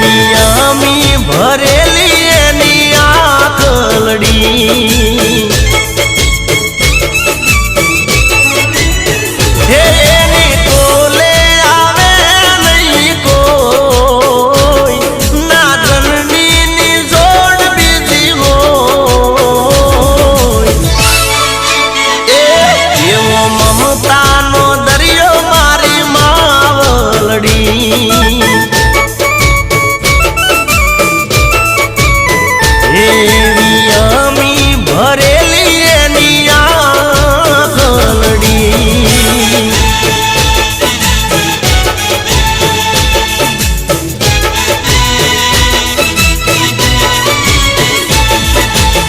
દરિયામી ભરે